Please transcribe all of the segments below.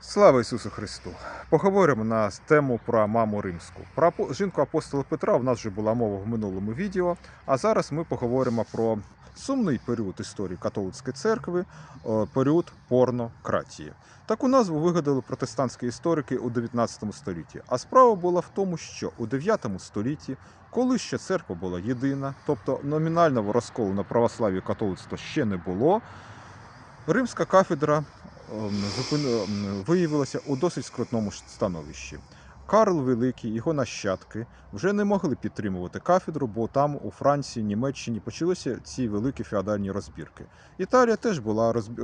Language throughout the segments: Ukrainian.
Слава Ісусу Христу! Поговоримо на тему про маму римську. Про жінку апостола Петра в нас вже була мова в минулому відео. А зараз ми поговоримо про сумний період історії католицької церкви, е, період порнократії. Таку назву вигадали протестантські історики у 19 столітті. А справа була в тому, що у 9 столітті, коли ще церква була єдина, тобто номінального розколу на православ'я і католицтво ще не було, римська кафедра виявилася у досить скрутному становищі. Карл Великий, його нащадки вже не могли підтримувати кафедру, бо там у Франції, Німеччині почалися ці великі феодальні розбірки. Італія теж була розди-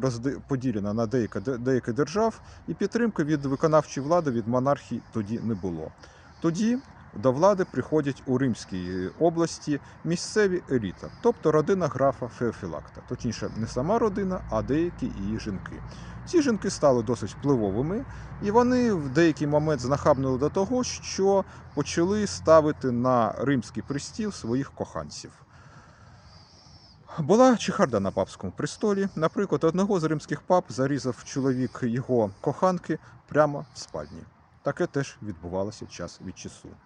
на деякі, деякі держав, і підтримки від виконавчої влади, від монархії тоді не було. Тоді до влади приходять у Римській області місцеві еліта, тобто родина графа Феофілакта. Точніше, не сама родина, а деякі її жінки. Ці жінки стали досить впливовими, і вони в деякий момент знахабнили до того, що почали ставити на римський пристіл своїх коханців. Була чехарда на папському престолі. Наприклад, одного з римських пап зарізав чоловік його коханки прямо в спальні. Таке теж відбувалося час від часу.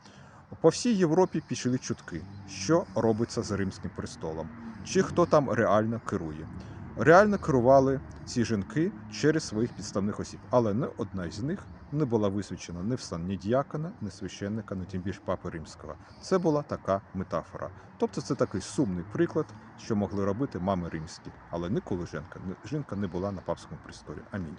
По всій Європі пішли чутки, що робиться з римським престолом, чи хто там реально керує. Реально керували ці жінки через своїх підставних осіб, але не одна з них не була висвячена ні в стан ні діякона, ні священника, ні тим більш папи римського. Це була така метафора. Тобто це такий сумний приклад, що могли робити мами римські, але ніколи жінка, жінка не була на папському престолі. Амінь.